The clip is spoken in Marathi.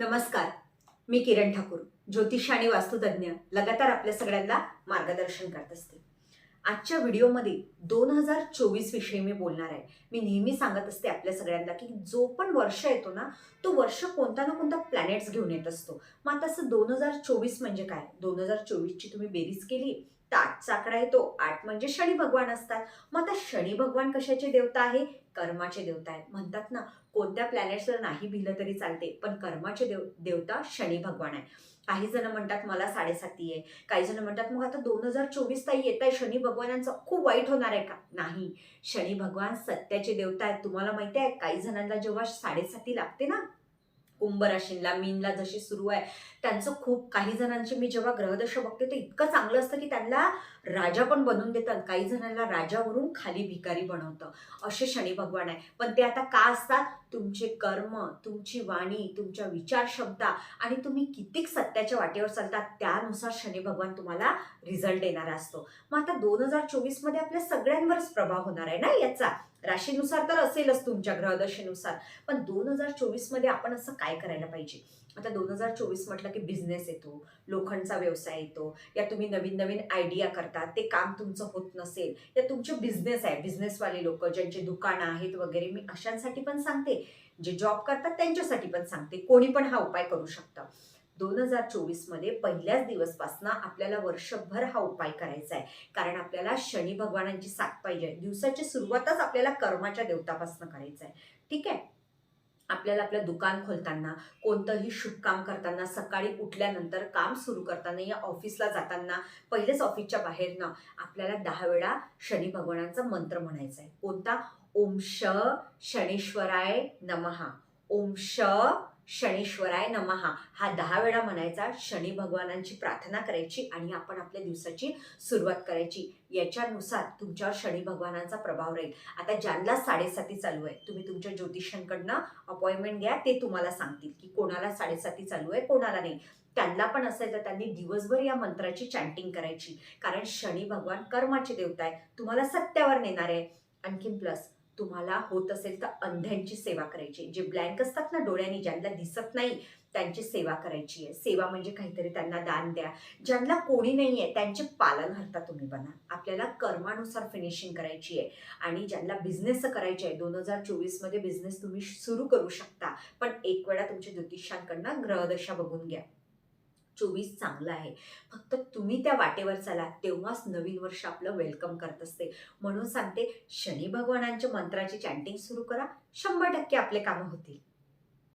नमस्कार मी किरण ठाकूर ज्योतिष आणि वास्तुतज्ञ लगातार आपल्या सगळ्यांना मार्गदर्शन करत असते. आजच्या व्हिडिओमध्ये दोन हजार चोवीस विषयी मी बोलणार आहे. मी नेहमी सांगत असते आपल्या सगळ्यांना की जो पण वर्ष येतो ना तो वर्ष कोणता ना कोणता प्लॅनेट्स घेऊन येत असतो. मग आता असं दोन हजार चोवीस म्हणजे काय? दोन हजार चोवीसची तुम्ही बेरीज केली ताट चाकडा येतो. आठ म्हणजे शनी भगवान असतात. मग आता शनी भगवान कशाचे देवता आहे? कर्माचे देवता आहेत. म्हणतात ना कोणत्या प्लॅनेट्सला नाही भिलं तरी चालते पण कर्माचे देव देवता शनी भगवान आहे काही जण म्हणतात मला साडेसाती आहे. काही जण म्हणतात मग आता दोन हजार चोवीस ताई येत आहे शनी भगवानांचं खूप वाईट होणार आहे का? नाही. शनी भगवान सत्याचे देवता आहेत. तुम्हाला माहिती आहे काही जणांना जेव्हा साडेसाती लागते ना कुंभ राशींला मीनला जशी सुरू आहे त्यांचं खूप काही जणांची मी जेव्हा ग्रहदशा बघते तर इतकं चांगलं असतं की त्यांना राजा पण बनवून देतात. काही जणांना राजावरून खाली भिकारी बनवतं. असे शनी भगवान आहे. पण ते आता का असतात? तुमचे कर्म तुमची वाणी तुमच्या विचार आणि तुम्ही कितीक सत्याच्या वाटेवर चालतात त्यानुसार शनी भगवान तुम्हाला रिझल्ट येणारा असतो. मग आता दोन हजार चोवीसमध्ये आपल्या सगळ्यांवरच प्रभाव होणार आहे ना याचा? राशीनुसार तर असेलच तुमच्या ग्रहदशेनुसार. पण दोन हजार चोवीसमध्ये आपण असं काय करायला पाहिजे? आता दोन हजार चोवीस म्हटलं की बिझनेस येतो लोखंडचा व्यवसाय येतो या तुम्ही नवीन नवीन आयडिया करता ते काम तुमचं होत नसेल या तुमचे बिझनेस आहे. बिझनेसवाले लोक ज्यांचे दुकानं आहेत वगैरे मी अशांसाठी पण सांगते. जे जॉब करतात त्यांच्यासाठी पण सांगते. कोणी पण हा उपाय करू शकतं. दोन हजार चोवीसमध्ये पहिल्याच दिवसपासनं आपल्याला वर्षभर हा उपाय करायचा आहे. कारण आपल्याला शनी भगवानांची साथ पाहिजे दिवसाची सुरुवातच आपल्याला कर्माच्या देवतापासून करायचं आहे. ठीक आहे? आपल्याला आपलं दुकान खोलताना कोणतंही शुभ काम करताना सकाळी उठल्यानंतर काम सुरू करताना या ऑफिसला जाताना पहिलेच ऑफिसच्या बाहेरनं आपल्याला दहा वेळा शनी भगवानांचा मंत्र म्हणायचा आहे. कोणता? ओम श शनीश्वराय नमहा ओम श शनीश्वराय नमहा हा दहा वेळा म्हणायचा शनी भगवानांची प्रार्थना करायची आणि आपण आपल्या दिवसाची सुरुवात करायची. याच्यानुसार तुमच्यावर शनी भगवानांचा प्रभाव राहील. आता ज्यांना साडेसाती चालू आहे तुम्ही तुमच्या ज्योतिषांकडनं अपॉइंटमेंट घ्या ते तुम्हाला सांगतील की कोणाला साडेसाती चालू आहे कोणाला नाही. त्यांना पण असेल तर त्यांनी दिवसभर या मंत्राची चॅन्टिंग करायची. कारण शनी भगवान कर्माचे देवता आहे. तुम्हाला सत्यावर नेणार आहे. आणखीन प्लस तुम्हाला होत असेल तर अंध्यांची सेवा करायची. जे ब्लँक असतात ना डोळ्यांनी ज्यांना दिसत नाही त्यांची सेवा करायची आहे. सेवा म्हणजे काहीतरी त्यांना दान द्या. ज्यांना कोणी नाही आहे त्यांचे पालनहर्ता तुम्ही बना. आपल्याला कर्मानुसार फिनिशिंग करायची आहे. आणि ज्यांना बिझनेस करायचे आहे दोन हजार चोवीसमध्ये बिझनेस तुम्ही सुरू करू शकता. पण एक वेळा तुमच्या ज्योतिषांकडनं ग्रहदशा बघून घ्या. चोवीस चांगलं आहे. फक्त तुम्ही त्या वाटेवर चला तेव्हाच नवीन वर्ष आपलं वेलकम करत असते. म्हणून सांगते शनी भगवानांच्या मंत्राची चॅन्टिंग सुरू करा. शंभर टक्के आपले कामं होतील.